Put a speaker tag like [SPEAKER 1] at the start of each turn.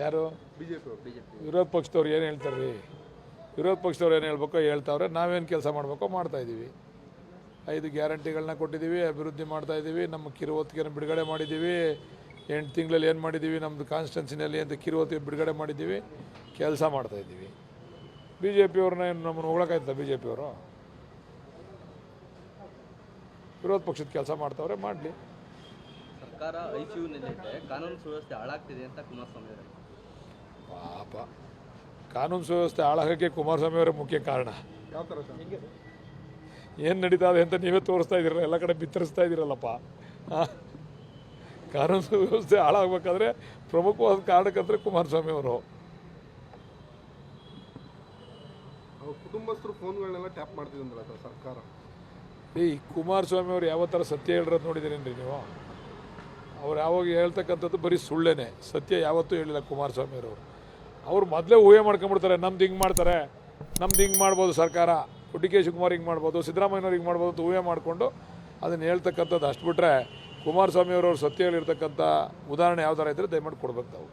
[SPEAKER 1] ಯಾರು?
[SPEAKER 2] ಬಿಜೆಪಿ
[SPEAKER 1] ವಿರೋಧ ಪಕ್ಷದವ್ರು ಏನು ಹೇಳ್ತಾರೆ ರೀ ವಿರೋಧ ಪಕ್ಷದವ್ರು ಏನು ಹೇಳ್ಬೇಕೋ ಹೇಳ್ತಾವ್ರೆ. ನಾವೇನು ಕೆಲಸ ಮಾಡಬೇಕೋ ಮಾಡ್ತಾಯಿದ್ದೀವಿ ಐದು ಗ್ಯಾರಂಟಿಗಳನ್ನ ಕೊಟ್ಟಿದ್ದೀವಿ ಅಭಿವೃದ್ಧಿ ಮಾಡ್ತಾ ಇದ್ದೀವಿ ನಮ್ಮ ಕಿರುವತ್ತಿಗೆನ ಬಿಡುಗಡೆ ಮಾಡಿದ್ದೀವಿ ಎಂಟು ತಿಂಗಳಲ್ಲಿ ಏನು ಮಾಡಿದ್ದೀವಿ ನಮ್ಮದು ಕಾನ್ಸ್ಟೆನ್ಸಿನಲ್ಲಿ ಅಂತ ಕಿರುವತ್ತಿಗೆ ಬಿಡುಗಡೆ ಮಾಡಿದ್ದೀವಿ ಕೆಲಸ ಮಾಡ್ತಾಯಿದ್ದೀವಿ ಬಿ ಜೆ ಪಿಯವ್ರನ್ನ ಏನು ನಮ್ಮನ್ನು ಹೊಗಳಕ್ಕಾಯ್ತಾ ಬಿ ಜೆ ಪಿಯವರು ವಿರೋಧ ಪಕ್ಷದ ಕೆಲಸ ಮಾಡ್ತಾವ್ರೆ ಮಾಡಲಿ.
[SPEAKER 3] ಸರ್ಕಾರ ಐಸಿಯುನಲ್ಲಿದೆ ಕಾನೂನು ಸುವ್ಯವಸ್ಥೆ ಹಾಳಾಗ್ತಿದೆ ಅಂತ ಕುಮಾರಸ್ವಾಮಿ ಅವರು.
[SPEAKER 1] ಪಾಪ. ಕಾನೂನು ಸುವ್ಯವಸ್ಥೆ ಹಾಳಾಗಕ್ಕೆ ಕುಮಾರಸ್ವಾಮಿ ಅವರೇ ಮುಖ್ಯ ಕಾರಣ. ಏನು ನಡೀತಾ ಇದೆ ಅಂತ ನೀವೇ ತೋರಿಸ್ತಾ ಇದ್ದೀರಲ್ಲ ಎಲ್ಲ ಕಡೆ ಬಿತ್ತರಿಸ್ತಾ ಇದ್ದೀರಲ್ಲಪ್ಪ? ಕಾನೂನು ಸುವ್ಯವಸ್ಥೆ ಹಾಳಾಗಬೇಕಾದ್ರೆ ಪ್ರಮುಖವಾದ ಕಾರಣಕ್ಕಂದ್ರೆ ಕುಮಾರಸ್ವಾಮಿ ಅವರು.
[SPEAKER 2] ಅವ್ರ ಕುಟುಂಬಸ್ಥರು ಫೋನ್ಗಳನ್ನೆಲ್ಲ ಟ್ಯಾಪ್ ಮಾಡ್ತಿದ್ರಲ್ಲ ಸರ್ ಸರ್ಕಾರ?
[SPEAKER 1] ಈ ಕುಮಾರಸ್ವಾಮಿ ಅವರು ಯಾವ ಥರ ಸತ್ಯ ಹೇಳಿರೋದು ನೋಡಿದ್ದೀರೇನ್ರಿ ನೀವು? ಅವ್ರು ಯಾವಾಗ ಹೇಳ್ತಕ್ಕಂಥದ್ದು ಬರೀ ಸುಳ್ಳೇನೆ. ಸತ್ಯ ಯಾವತ್ತೂ ಹೇಳಿಲ್ಲ ಕುಮಾರಸ್ವಾಮಿ ಅವರು ಅವ್ರು ಮೊದಲೇ ಊಹೆ ಮಾಡ್ಕೊಂಬಿಡ್ತಾರೆ ನಮ್ದು ಹಿಂಗೆ ಮಾಡ್ತಾರೆ, ನಮ್ದು ಹಿಂಗೆ ಮಾಡ್ಬೋದು ಸರ್ಕಾರ. ಡಿ ಕೆ ಶಿವಕುಮಾರ್ ಹಿಂಗೆ ಮಾಡ್ಬೋದು, ಸಿದ್ದರಾಮಯ್ಯನವ್ರು ಹಿಂಗೆ ಮಾಡ್ಬೋದು ಅಂತ ಊಹೆ ಮಾಡಿಕೊಂಡು ಅದನ್ನು ಹೇಳ್ತಕ್ಕಂಥದ್ದು ಅಷ್ಟು ಬಿಟ್ಟರೆ ಕುಮಾರಸ್ವಾಮಿ ಅವರು ಸತ್ಯ ಹೇಳಿರ್ತಕ್ಕಂಥ ಉದಾಹರಣೆ ಯಾವ ಥರ ಇದ್ದರೆ ದಯಮಾಡಿ ಕೊಡ್ಬೇಕು ತಾವು.